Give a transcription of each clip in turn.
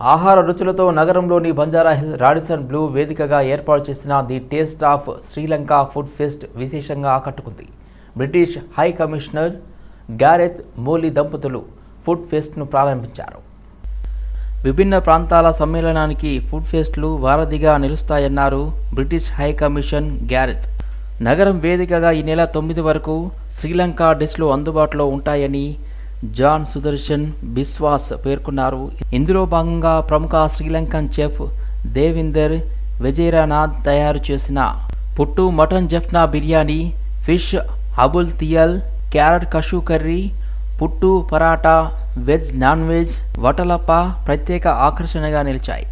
ఆహార రుచులతో నగరంలోని Banjara hill Radisson Blu వేదికగా ఏర్పాటు చేసిన the taste of Sri Lanka food fest విశేషంగా ఆకట్టుకుంది. British high commissioner Gareth Molly దంపతులు ఫుడ్ ఫెస్ట్ను ప్రారంభించారు. విభిన్న ప్రాంతాల సమ్మేళనానికి ఫుడ్ ఫెస్ట్లు వారధిగా నిలుస్తాయన్నారు బ్రిటిష్ హై కమిషన్ గ్యారెత్. నగరం వేదికగా ఈ నెల తొమ్మిది వరకు శ్రీలంక డిష్లు అందుబాటులో ఉంటాయని జాన్ సుదర్శన్ బిస్వాస్ పేర్కొన్నారు. ఇందులో భాగంగా ప్రముఖ శ్రీలంకన్ చెఫ్ దేవిందర్ విజయరానాథ్ తయారు చేసిన puttu mutton Jaffna biryani fish ambul thiyal carrot cashew curry puttu paratha veg non veg watalappa ప్రత్యేక ఆకర్షణగా నిలిచాయి.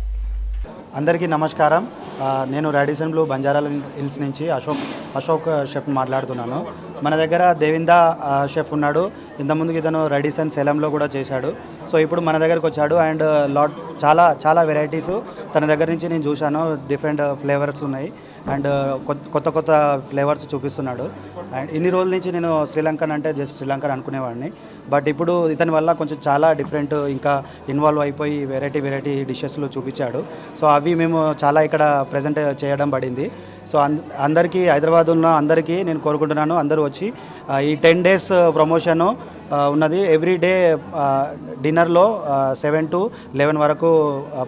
అందరికీ నమస్కారం. నేను రాడిసన్ బ్లూ బంజారాల హిల్స్ నుంచి అశోక్. అశోక్ షెఫ్ మాట్లాడుతున్నాను. మన దగ్గర దేవిందా షెఫ్ ఉన్నాడు. ఇంతకుముందుకు ఇతను రెడీస్ అండ్ సేలంలో కూడా చేశాడు. సో ఇప్పుడు మన దగ్గరకు వచ్చాడు. అండ్ లాట్ చాలా చాలా వెరైటీస్ తన దగ్గర నుంచి నేను చూశాను. డిఫరెంట్ ఫ్లేవర్స్ ఉన్నాయి. అండ్ కొత్త కొత్త కొత్త ఫ్లేవర్స్ చూపిస్తున్నాడు. అండ్ ఇన్ని రోజుల నుంచి నేను శ్రీలంకన్ అంటే జస్ట్ శ్రీలంకన్ అనుకునేవాడిని. బట్ ఇప్పుడు ఇతని వల్ల కొంచెం చాలా డిఫరెంట్ ఇంకా ఇన్వాల్వ్ అయిపోయి వెరైటీ వెరైటీ డిషెస్లు చూపించాడు. సో అవి మేము చాలా ఇక్కడ ప్రజెంట్ చేయడం పడింది. సో అందరికీ హైదరాబాద్ ఉన్న అందరికీ నేను కోరుకుంటున్నాను. అందరూ వచ్చి ఈ టెన్ డేస్ ప్రమోషను ఉన్నది. ఎవ్రీ డే డిన్నర్లో సెవెన్ టు లెవెన్ వరకు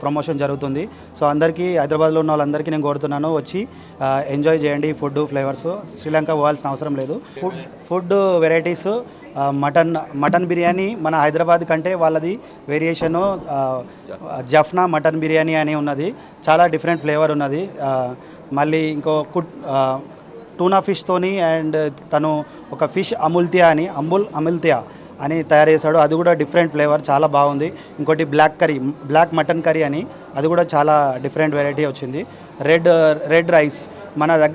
ప్రమోషన్ జరుగుతుంది. సో అందరికీ హైదరాబాద్లో ఉన్న వాళ్ళందరికీ నేను కోరుతున్నాను వచ్చి ఎంజాయ్ చేయండి ఫుడ్ ఫ్లేవర్స్. శ్రీలంక పోవాల్సిన అవసరం లేదు. Food food varieties mutton mutton biryani మన హైదరాబాద్ కంటే వాళ్ళది వేరియేషను జఫ్నా మటన్ బిర్యానీ అని ఉన్నది. చాలా డిఫరెంట్ ఫ్లేవర్ ఉన్నది. మళ్ళీ ఇంకో కుట్ టూనా ఫిష్తోని అండ్ తను ఒక ఫిష్ అముల్తియా అని అముల్ అముల్తియా అని తయారు చేశాడు. అది కూడా డిఫరెంట్ ఫ్లేవర్ చాలా బాగుంది. ఇంకోటి black curry black mutton curry అని అది కూడా చాలా డిఫరెంట్ వెరైటీ వచ్చింది. రెడ్ రెడ్ రైస్ మన దగ్గర